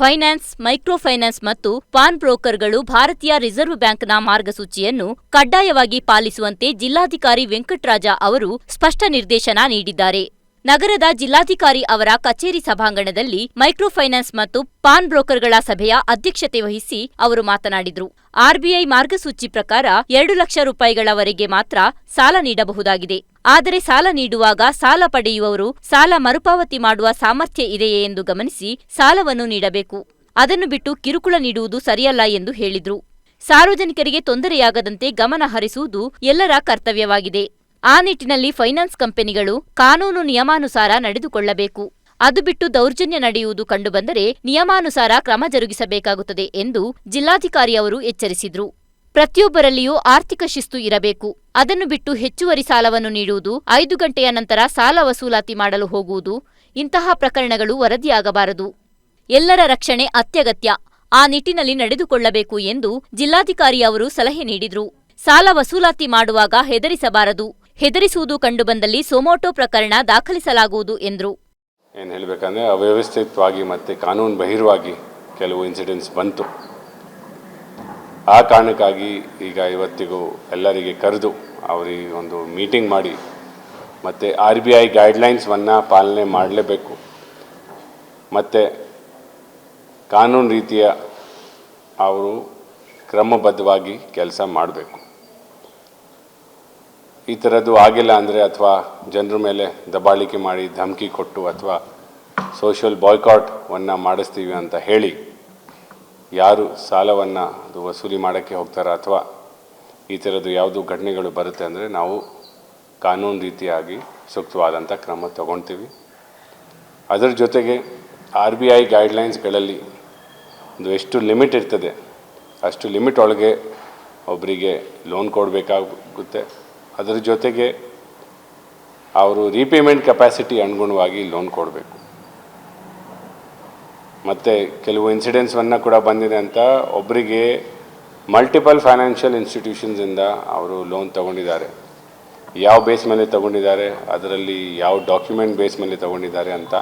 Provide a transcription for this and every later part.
Finance, micro finance ಮತ್ತು pawn ಬ್ರೋಕರ್ಗಳು ಭಾರತೀಯ ರಿಸರ್ವ್ ಬ್ಯಾಂಕ್ನ ಮಾರ್ಗಸೂಚಿಯನ್ನು ಕಡ್ಡಾಯವಾಗಿ ಪಾಲಿಸುವಂತೆ ಜಿಲ್ಲಾಧಿಕಾರಿ ವೆಂಕಟರಾಜ ಅವರು ಸ್ಪಷ್ಟ ನಿರ್ದೇಶನ ನೀಡಿದ್ದಾರೆ. ನಗರದ ಜಿಲ್ಲಾಧಿಕಾರಿ ಅವರ ಕಚೇರಿ ಸಭಾಂಗಣದಲ್ಲಿ ಮೈಕ್ರೋ ಫೈನಾನ್ಸ್ ಮತ್ತು ಪಾನ್ ಬ್ರೋಕರ್ಗಳ ಸಭೆಯ ಅಧ್ಯಕ್ಷತೆ ವಹಿಸಿ ಅವರು ಮಾತನಾಡಿದರು. ಆರ್ಬಿಐ ಮಾರ್ಗಸೂಚಿ ಪ್ರಕಾರ ಎರಡು ಲಕ್ಷ ರೂಪಾಯಿಗಳವರೆಗೆ ಮಾತ್ರ ಸಾಲ ನೀಡಬಹುದಾಗಿದೆ. ಆದರೆ ಸಾಲ ನೀಡುವಾಗ ಸಾಲ ಪಡೆಯುವವರು ಸಾಲ ಮರುಪಾವತಿ ಮಾಡುವ ಸಾಮರ್ಥ್ಯ ಇದೆಯೇ ಎಂದು ಗಮನಿಸಿ ಸಾಲವನ್ನು ನೀಡಬೇಕು. ಅದನ್ನು ಬಿಟ್ಟು ಕಿರುಕುಳ ನೀಡುವುದು ಸರಿಯಲ್ಲ ಎಂದು ಹೇಳಿದರು ಸಾರ್ವಜನಿಕರಿಗೆ ತೊಂದರೆಯಾಗದಂತೆ ಗಮನ ಹರಿಸುವುದು ಎಲ್ಲರ ಕರ್ತವ್ಯವಾಗಿದೆ. ಆ ನಿಟ್ಟಿನಲ್ಲಿ ಫೈನಾನ್ಸ್ ಕಂಪನಿಗಳು ಕಾನೂನು ನಿಯಮಾನುಸಾರ ನಡೆದುಕೊಳ್ಳಬೇಕು. ಅದು ಬಿಟ್ಟು ದೌರ್ಜನ್ಯ ನಡೆಯುವುದು ಕಂಡುಬಂದರೆ ನಿಯಮಾನುಸಾರ ಕ್ರಮ ಜರುಗಿಸಬೇಕಾಗುತ್ತದೆ ಎಂದು ಜಿಲ್ಲಾಧಿಕಾರಿಯವರು ಎಚ್ಚರಿಸಿದರು. ಪ್ರತಿಯೊಬ್ಬರಲ್ಲಿಯೂ ಆರ್ಥಿಕ ಶಿಸ್ತು ಇರಬೇಕು. ಅದನ್ನು ಬಿಟ್ಟು ಹೆಚ್ಚುವರಿ ಸಾಲವನ್ನು ನೀಡುವುದು, ಐದು ಗಂಟೆಯ ನಂತರ ಸಾಲ ವಸೂಲಾತಿ ಮಾಡಲು ಹೋಗುವುದು ಇಂತಹ ಪ್ರಕರಣಗಳು ವರದಿಯಾಗಬಾರದು. ಎಲ್ಲರ ರಕ್ಷಣೆ ಅತ್ಯಗತ್ಯ. ಆ ನಿಟ್ಟಿನಲ್ಲಿ ನಡೆದುಕೊಳ್ಳಬೇಕು ಎಂದು ಜಿಲ್ಲಾಧಿಕಾರಿ ಅವರು ಸಲಹೆ ನೀಡಿದರು ಸಾಲ ವಸೂಲಾತಿ ಮಾಡುವಾಗ ಹೆದರಿಸಬಾರದು. ಹೆದರಿಸುವುದು ಕಂಡುಬಂದಲ್ಲಿ ಸೊಮೋಟೊ ಪ್ರಕರಣ ದಾಖಲಿಸಲಾಗುವುದು ಎಂದರು. ಏನು ಹೇಳಬೇಕಂದ್ರೆ ಅವ್ಯವಸ್ಥಿತವಾಗಿ ಮತ್ತು ಕಾನೂನು ಬಹಿರ್ವಾಗಿ ಕೆಲವು ಇನ್ಸಿಡೆಂಟ್ಸ್ ಬಂತು. ಆ ಕಾರಣಕ್ಕಾಗಿ ಈಗ ಇವತ್ತಿಗೂ ಎಲ್ಲರಿಗೆ ಕರೆದು ಅವರಿಗೆ ಒಂದು ಮೀಟಿಂಗ್ ಮಾಡಿ ಮತ್ತು ಆರ್ ಬಿ ಐ ಗೈಡ್ಲೈನ್ಸ್ವನ್ನು ಪಾಲನೆ ಮಾಡಲೇಬೇಕು. ಮತ್ತು ಕಾನೂನು ರೀತಿಯ ಅವರು ಕ್ರಮಬದ್ಧವಾಗಿ ಕೆಲಸ ಮಾಡಬೇಕು. ಈ ಥರದ್ದು ಆಗಿಲ್ಲ ಅಂದರೆ ಅಥವಾ ಜನರ ಮೇಲೆ ದಬ್ಬಾಳಿಕೆ ಮಾಡಿ ಧಮಕಿ ಕೊಟ್ಟು ಅಥವಾ ಸೋಷಿಯಲ್ ಬಾಯ್ಕಾಟ್ವನ್ನು ಮಾಡಿಸ್ತೀವಿ ಅಂತ ಹೇಳಿ ಯಾರು ಸಾಲವನ್ನು ಅದು ವಸೂಲಿ ಮಾಡೋಕ್ಕೆ ಹೋಗ್ತಾರೋ ಅಥವಾ ಈ ಥರದ್ದು ಯಾವುದು ಘಟನೆಗಳು ಬರುತ್ತೆ ಅಂದರೆ ನಾವು ಕಾನೂನು ರೀತಿಯಾಗಿ ಸೂಕ್ತವಾದಂಥ ಕ್ರಮ ತಗೊಳ್ತೀವಿ ಅದರ ಜೊತೆಗೆ ಆರ್ ಬಿ ಐ ಗೈಡ್ಲೈನ್ಸ್ಗಳಲ್ಲಿ ಒಂದು ಎಷ್ಟು ಲಿಮಿಟ್ ಇರ್ತದೆ ಅಷ್ಟು ಲಿಮಿಟ್ ಒಳಗೆ ಒಬ್ಬರಿಗೆ ಲೋನ್ ಕೊಡಬೇಕಾಗುತ್ತೆ. ಅದರ ಜೊತೆಗೆ ಅವರು ರೀಪೇಮೆಂಟ್ ಕೆಪಾಸಿಟಿ ಅನುಗುಣವಾಗಿ ಲೋನ್ ಕೊಡಬೇಕು. ಮತ್ತು ಕೆಲವು ಇನ್ಸಿಡೆಂಟ್ಸನ್ನು ಕೂಡ ಬಂದಿದೆ ಅಂತ ಒಬ್ಬರಿಗೆ ಮಲ್ಟಿಪಲ್ ಫೈನಾನ್ಷಿಯಲ್ ಇನ್ಸ್ಟಿಟ್ಯೂಷನ್ಸಿಂದ ಅವರು ಲೋನ್ ತಗೊಂಡಿದ್ದಾರೆ. ಯಾವ ಬೇಸ್ ಮೇಲೆ ತಗೊಂಡಿದ್ದಾರೆ, ಅದರಲ್ಲಿ ಯಾವ ಡಾಕ್ಯುಮೆಂಟ್ ಬೇಸ್ ಮೇಲೆ ತಗೊಂಡಿದ್ದಾರೆ ಅಂತ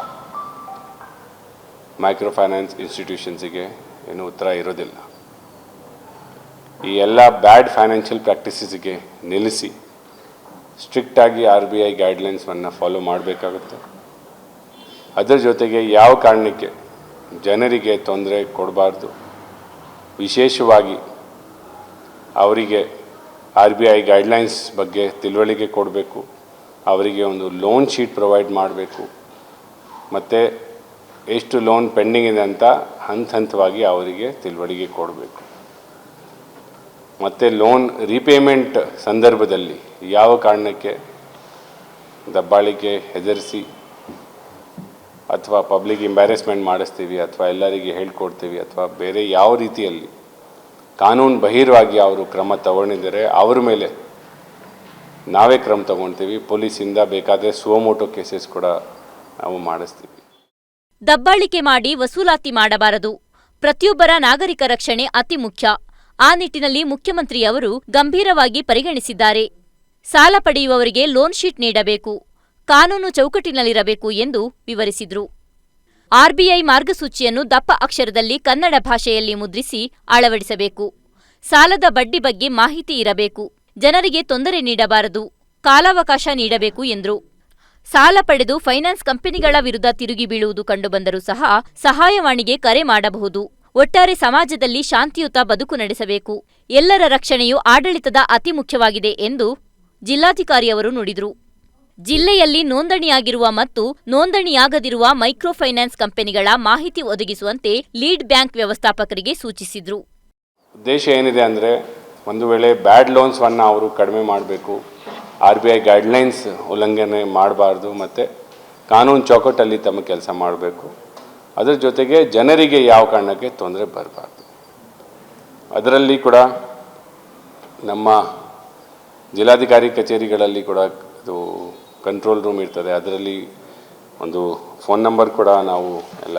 ಮೈಕ್ರೋ ಫೈನಾನ್ಸ್ ಇನ್ಸ್ಟಿಟ್ಯೂಷನ್ಸಿಗೆ ಏನು ಉತ್ತರ ಇರೋದಿಲ್ಲ. ಈ ಎಲ್ಲ ಬ್ಯಾಡ್ ಫೈನಾನ್ಷಿಯಲ್ ಪ್ರಾಕ್ಟೀಸಸ್ಗೆ ನಿಲ್ಲಿಸಿ ಸ್ಟ್ರಿಕ್ಟಾಗಿ ಆರ್ ಬಿ ಐ ಗೈಡ್ಲೈನ್ಸನ್ನು ಫಾಲೋ ಮಾಡಬೇಕಾಗುತ್ತೆ. ಅದರ ಜೊತೆಗೆ ಯಾವ ಕಾರಣಕ್ಕೆ ಜನರಿಗೆ ತೊಂದರೆ ಕೊಡಬಾರ್ದು. ವಿಶೇಷವಾಗಿ ಅವರಿಗೆ ಆರ್ ಬಿ ಐ ಗೈಡ್ಲೈನ್ಸ್ ಬಗ್ಗೆ ತಿಳುವಳಿಕೆ ಕೊಡಬೇಕು, ಅವರಿಗೆ ಒಂದು ಲೋನ್ ಶೀಟ್ ಪ್ರೊವೈಡ್ ಮಾಡಬೇಕು, ಮತ್ತು ಎಷ್ಟು ಲೋನ್ ಪೆಂಡಿಂಗ್ ಇದೆ ಅಂತ ಹಂತ ಹಂತವಾಗಿ ಅವರಿಗೆ ತಿಳುವಳಿಕೆ ಕೊಡಬೇಕು. ಮತ್ತು ಲೋನ್ ರೀಪೇಮೆಂಟ್ ಸಂದರ್ಭದಲ್ಲಿ ಯಾವ ಕಾರಣಕ್ಕೆ ದಬ್ಬಾಳಿಕೆ ಹೆದರಿಸಿ ಅಥವಾ ಪಬ್ಲಿಕ್ ಎಂಬ್ಯಾರೆಸ್ಮೆಂಟ್ ಮಾಡಿಸ್ತೀವಿ ಅಥವಾ ಎಲ್ಲರಿಗೆ ಹೇಳ್ಕೊಡ್ತೀವಿ ಅಥವಾ ಬೇರೆ ಯಾವ ರೀತಿಯಲ್ಲಿ ಕಾನೂನು ಬಹಿರವಾಗಿ ಅವರು ಕ್ರಮ ತಗೊಂಡಿದ್ದರೆ ಅವ್ರ ಮೇಲೆ ನಾವೇ ಕ್ರಮ ತಗೊಳ್ತೀವಿ ಪೊಲೀಸಿಂದ ಬೇಕಾದರೆ ಸುವಮೋಟೋ ಕೇಸಸ್ ಕೂಡ ನಾವು ಮಾಡಿಸ್ತೀವಿ ದಬ್ಬಾಳಿಕೆ ಮಾಡಿ ವಸೂಲಾತಿ ಮಾಡಬಾರದು. ಪ್ರತಿಯೊಬ್ಬರ ನಾಗರಿಕ ರಕ್ಷಣೆ ಅತಿ ಮುಖ್ಯ. ಆ ನಿಟ್ಟಿನಲ್ಲಿ ಮುಖ್ಯಮಂತ್ರಿಯವರು ಗಂಭೀರವಾಗಿ ಪರಿಗಣಿಸಿದ್ದಾರೆ. ಸಾಲ ಪಡೆಯುವವರಿಗೆ ಲೋನ್ ಶೀಟ್ ನೀಡಬೇಕು. ಕಾನೂನು ಚೌಕಟ್ಟಿನಲ್ಲಿರಬೇಕು ಎಂದು ವಿವರಿಸಿದರು ಆರ್ಬಿಐ ಮಾರ್ಗಸೂಚಿಯನ್ನು ದಪ್ಪ ಅಕ್ಷರದಲ್ಲಿ ಕನ್ನಡ ಭಾಷೆಯಲ್ಲಿ ಮುದ್ರಿಸಿ ಅಳವಡಿಸಬೇಕು. ಸಾಲದ ಬಡ್ಡಿ ಬಗ್ಗೆ ಮಾಹಿತಿ ಇರಬೇಕು. ಜನರಿಗೆ ತೊಂದರೆ ನೀಡಬಾರದು. ಕಾಲಾವಕಾಶ ನೀಡಬೇಕು ಎಂದರು ಸಾಲ ಪಡೆದು ಫೈನಾನ್ಸ್ ಕಂಪನಿಗಳ ವಿರುದ್ಧ ತಿರುಗಿ ಬೀಳುವುದು ಕಂಡುಬಂದರೂ ಸಹ ಸಹಾಯವಾಣಿಗೆ ಕರೆ ಮಾಡಬಹುದು. ಒಟ್ಟಾರೆ ಸಮಾಜದಲ್ಲಿ ಶಾಂತಿಯುತ ಬದುಕು ನಡೆಸಬೇಕು. ಎಲ್ಲರ ರಕ್ಷಣೆಯು ಆಡಳಿತದ ಅತಿ ಮುಖ್ಯವಾಗಿದೆ ಎಂದು ಜಿಲ್ಲಾಧಿಕಾರಿಯವರು ನುಡಿದರು. ಜಿಲ್ಲೆಯಲ್ಲಿ ನೋಂದಣಿಯಾಗಿರುವ ಮತ್ತು ನೋಂದಣಿಯಾಗದಿರುವ ಮೈಕ್ರೋ ಫೈನಾನ್ಸ್ ಕಂಪನಿಗಳ ಮಾಹಿತಿ ಒದಗಿಸುವಂತೆ ಲೀಡ್ ಬ್ಯಾಂಕ್ ವ್ಯವಸ್ಥಾಪಕರಿಗೆ ಸೂಚಿಸಿದರು ಉದ್ದೇಶ ಏನಿದೆ ಅಂದರೆ, ಒಂದು ವೇಳೆ ಬ್ಯಾಡ್ ಲೋನ್ಸ್ವನ್ನು ಅವರು ಕಡಿಮೆ ಮಾಡಬೇಕು, ಆರ್ ಬಿ ಐ ಗೈಡ್ಲೈನ್ಸ್ ಉಲ್ಲಂಘನೆ ಮಾಡಬಾರ್ದು, ಮತ್ತು ಕಾನೂನು ಚೌಕಟ್ಟಲ್ಲಿ ತಮ್ಮ ಕೆಲಸ ಮಾಡಬೇಕು ಅದರ ಜೊತೆಗೆ ಜನರಿಗೆ ಯಾವ ಕಾರಣಕ್ಕೆ ತೊಂದರೆ ಬರಬಾರ್ದು. ಅದರಲ್ಲಿ ಕೂಡ ನಮ್ಮ ಜಿಲ್ಲಾಧಿಕಾರಿ ಕಚೇರಿಗಳಲ್ಲಿ ಕೂಡ ಇದು ಕಂಟ್ರೋಲ್ ರೂಮ್ ಇರ್ತದೆ. ಅದರಲ್ಲಿ ಒಂದು ಫೋನ್ ನಂಬರ್ ಕೂಡ ನಾವು ಎಲ್ಲ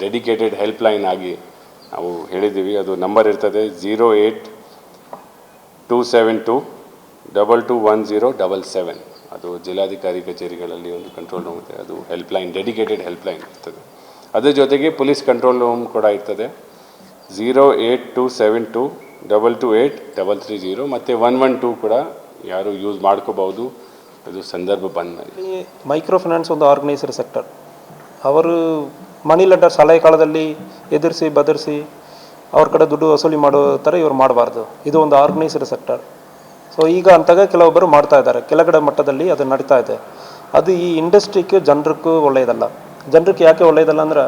ಡೆಡಿಕೇಟೆಡ್ ಹೆಲ್ಪ್ಲೈನ್ ಆಗಿ ನಾವು ಹೇಳಿದ್ದೀವಿ. ಅದು ನಂಬರ್ ಇರ್ತದೆ zero eight two seven two double two one zero double seven ಅದು ಜಿಲ್ಲಾಧಿಕಾರಿ ಕಚೇರಿಗಳಲ್ಲಿ ಒಂದು ಕಂಟ್ರೋಲ್ ರೂಮ್ ಇದೆ. ಅದು ಹೆಲ್ಪ್ಲೈನ್ ಡೆಡಿಕೇಟೆಡ್ ಹೆಲ್ಪ್ಲೈನ್ ಇರ್ತದೆ. ಅದ್ರ ಜೊತೆಗೆ ಪೊಲೀಸ್ ಕಂಟ್ರೋಲ್ ರೂಮ್ ಕೂಡ ಇರ್ತದೆ. Zero eight two seven two double two eight double three zero ಮತ್ತು ಒನ್ ಒನ್ ಟೂ ಕೂಡ ಯಾರು ಯೂಸ್ ಮಾಡ್ಕೋಬಹುದು. ಅದು ಸಂದರ್ಭ ಬಂದ ಮೈಕ್ರೋ ಫೈನಾನ್ಸ್ ಒಂದು ಆರ್ಗನೈಸರ್ ಸೆಕ್ಟರ್. ಅವರು ಮನಿ ಲಂಡರ್ ಸಲಹೆ ಕಾಲದಲ್ಲಿ ಎದುರಿಸಿ ಬದರಿಸಿ ಅವ್ರ ಕಡೆ ದುಡ್ಡು ವಸೂಲಿ ಮಾಡೋ ಥರ ಇವ್ರು ಮಾಡಬಾರ್ದು. ಇದು ಒಂದು ಆರ್ಗನೈಸರ್ ಸೆಕ್ಟರ್. ಸೊ ಈಗ ಅಂತಾಗ ಕೆಲವೊಬ್ಬರು ಮಾಡ್ತಾ ಇದ್ದಾರೆ. ಕೆಳಗಡೆ ಮಟ್ಟದಲ್ಲಿ ಅದು ನಡೀತಾ ಇದೆ. ಅದು ಈ ಇಂಡಸ್ಟ್ರಿಗೆ ಜನರಿಗೂ ಒಳ್ಳೆಯದಲ್ಲ. ಜನರಿಗೆ ಯಾಕೆ ಒಳ್ಳೆಯದಲ್ಲ ಅಂದ್ರೆ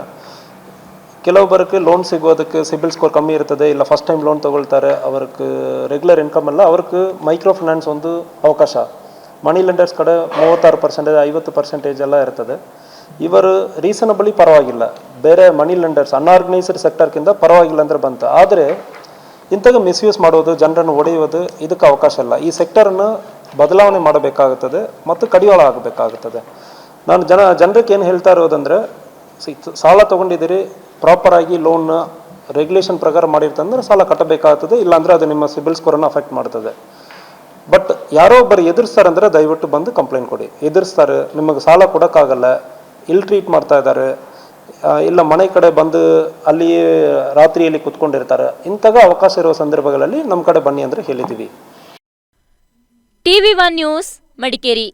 ಕೆಲವೊಬ್ಬರಿಗೆ ಲೋನ್ ಸಿಗೋದಕ್ಕೆ ಸಿಬಿಲ್ ಸ್ಕೋರ್ ಕಮ್ಮಿ ಇರ್ತದೆ, ಇಲ್ಲ ಫಸ್ಟ್ ಟೈಮ್ ಲೋನ್ ತೊಗೊಳ್ತಾರೆ, ಅವ್ರಿಗೆ ರೆಗ್ಯುಲರ್ ಇನ್ಕಮ್ ಅಲ್ಲ, ಅವ್ರಿಗೆ ಮೈಕ್ರೋ ಫೈನಾನ್ಸ್ ಒಂದು ಅವಕಾಶ. ಮನಿ ಲೆಂಡರ್ಸ್ ಕಡೆ ಮೂವತ್ತಾರು ಪರ್ಸೆಂಟೇಜ್ ಐವತ್ತು ಪರ್ಸೆಂಟೇಜ್ ಎಲ್ಲ ಇರ್ತದೆ. ಇವರು ರೀಸನಬಲಿ ಪರವಾಗಿಲ್ಲ. ಬೇರೆ ಮನಿ ಲೆಂಡರ್ಸ್ ಅನ್ಆರ್ಗನೈಸ್ಡ್ ಸೆಕ್ಟರ್ಗಿಂತ ಪರವಾಗಿಲ್ಲ ಅಂದ್ರೆ ಬಂತು. ಆದರೆ ಇಂಥಗ ಮಿಸ್ಯೂಸ್ ಮಾಡೋದು, ಜನರನ್ನು ಒಡೆಯೋದು ಇದಕ್ಕೆ ಅವಕಾಶ ಇಲ್ಲ. ಈ ಸೆಕ್ಟರನ್ನು ಬದಲಾವಣೆ ಮಾಡಬೇಕಾಗುತ್ತದೆ ಮತ್ತು ಕಡಿವಾಳ ಆಗಬೇಕಾಗುತ್ತದೆ. ನಾನು ಜನ, ಜನರಿಗೆ ಏನು ಹೇಳ್ತಾ ಇರೋದಂದ್ರೆ ಸಾಲ ತೊಗೊಂಡಿದ್ದೀರಿ ಪ್ರಾಪರಾಗಿ ಲೋನ್ ರೆಗ್ಯುಲೇಷನ್ ಪ್ರಕಾರ ಮಾಡಿರ್ತಂದ್ರೆ ಸಾಲ ಕಟ್ಟಬೇಕಾಗ್ತದೆ, ಇಲ್ಲಾಂದ್ರೆ ಅದು ನಿಮ್ಮ ಸಿಬಿಲ್ ಸ್ಕೋರನ್ನು ಅಫೆಕ್ಟ್ ಮಾಡ್ತದೆ. ಬಟ್ ಯಾರೋ ಒಬ್ಬರು ಎದುರಿಸ್ತಾರಂದ್ರೆ ದಯವಿಟ್ಟು ಬಂದು ಕಂಪ್ಲೇಂಟ್ ಕೊಡಿ. ಎದುರಿಸ್ತಾರೆ, ನಿಮಗೆ ಸಾಲ ಕೊಡೋಕ್ಕಾಗಲ್ಲ ಇಲ್ ಟ್ರೀಟ್ ಮಾಡ್ತಾ ಇದ್ದಾರೆ ಇಲ್ಲ ಮನೆ ಕಡೆ ಬಂದು ಅಲ್ಲಿ ರಾತ್ರಿಯಲ್ಲಿ ಕುತ್ಕೊಂಡಿರ್ತಾರೆ, ಇಂಥಾಗ ಅವಕಾಶ ಇರುವ ಸಂದರ್ಭಗಳಲ್ಲಿ ನಮ್ಮ ಕಡೆ ಬನ್ನಿ ಅಂದರೆ ಹೇಳಿದ್ದೀವಿ. TV one news Madikeri.